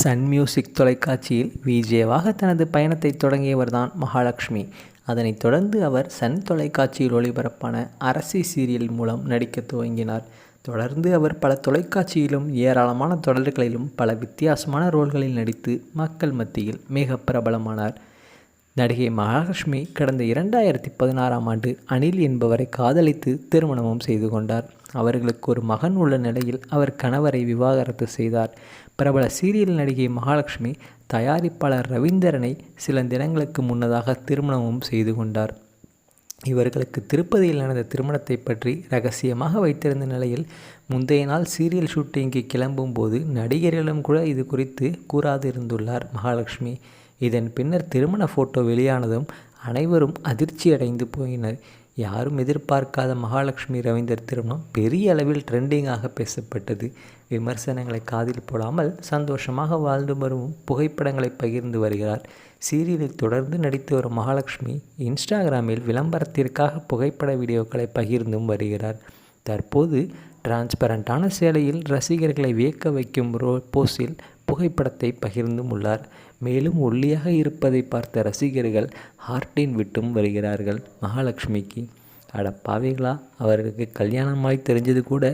Sun music தொலைக்காட்சியில் விஜேவாக தனது பயணத்தை தொடங்கியவர்தான் மகாலட்சுமி. அதனைத் தொடர்ந்து அவர் சன் தொலைக்காட்சியில் ஒளிபரப்பான அரசி சீரியல் மூலம் நடிக்க துவங்கினார். தொடர்ந்து அவர் பல தொலைக்காட்சியிலும் ஏராளமான தொடர்களிலும் பல வித்தியாசமான ரோல்களில் நடித்து மக்கள் மத்தியில் மிக பிரபலமானார். நடிகை மகாலட்சுமி கடந்த இரண்டாயிரத்தி பதினாறாம் ஆண்டு அனில் என்பவரை காதலித்து திருமணமும் செய்து கொண்டார். அவர்களுக்கு ஒரு மகன் உள்ள நிலையில் அவர் கணவரை விவாகரத்து செய்தார். பிரபல சீரியல் நடிகை மகாலட்சுமி தயாரிப்பாளர் ரவீந்திரனை சில தினங்களுக்கு முன்னதாக திருமணமும் செய்து கொண்டார். இவர்களுக்கு திருப்பதியில் நடந்த திருமணத்தை பற்றி ரகசியமாக வைத்திருந்த நிலையில் முந்தைய நாள் சீரியல் ஷூட்டிங்கு கிளம்பும் போது நடிகர்களும் கூட இது குறித்து கூறாது இருந்துள்ளார் மகாலட்சுமி. இதன் பின்னர் திருமண ஃபோட்டோ வெளியானதும் அனைவரும் அதிர்ச்சி அடைந்து போயினர். யாரும் எதிர்பார்க்காத மகாலட்சுமி ரவீந்தர் திருமணம் பெரிய அளவில் ட்ரெண்டிங்காக பேசப்பட்டது. விமர்சனங்களை காதில் போடாமல் சந்தோஷமாக வாழ்ந்து வரும் புகைப்படங்களை பகிர்ந்து வருகிறார். சீரியலில் தொடர்ந்து நடித்து வரும் மகாலட்சுமி இன்ஸ்டாகிராமில் விளம்பரத்திற்காக புகைப்பட வீடியோக்களை பகிர்ந்தும் வருகிறார். தற்போது டிரான்ஸ்பரண்டான சேலையில் ரசிகர்களை வியக்க வைக்கும் ரோ போஸில் புகைப்படத்தை பகிர்ந்தும் உள்ளார். மேலும் ஒல்லியாக இருப்பதை பார்த்த ரசிகர்கள் ஹார்ட்டின் விட்டும் வருகிறார்கள். மகாலட்சுமிக்கு. அட பாவிகளா அவருக்கு கல்யாணமாய் தெரிஞ்சது கூட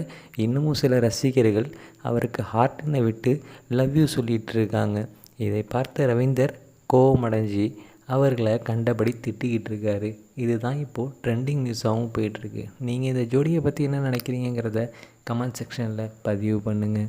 இன்னமும் சில ரசிகர்கள் அவருக்கு ஹார்ட்டினை விட்டு லவ் யூ சொல்லிகிட்டு இருக்காங்க இதை பார்த்த ரவீந்தர் கோவமடைஞ்சி அவர்களை கண்டபடி திட்டிக்கிட்டு இருக்காரு இதுதான் இப்போது ட்ரெண்டிங் நியூஸாகவும் போயிட்டுருக்கு. நீங்கள் இந்த ஜோடியை பற்றி என்ன நினைக்கிறீங்கிறத கமெண்ட் செக்ஷனில் பதிவு பண்ணுங்கள்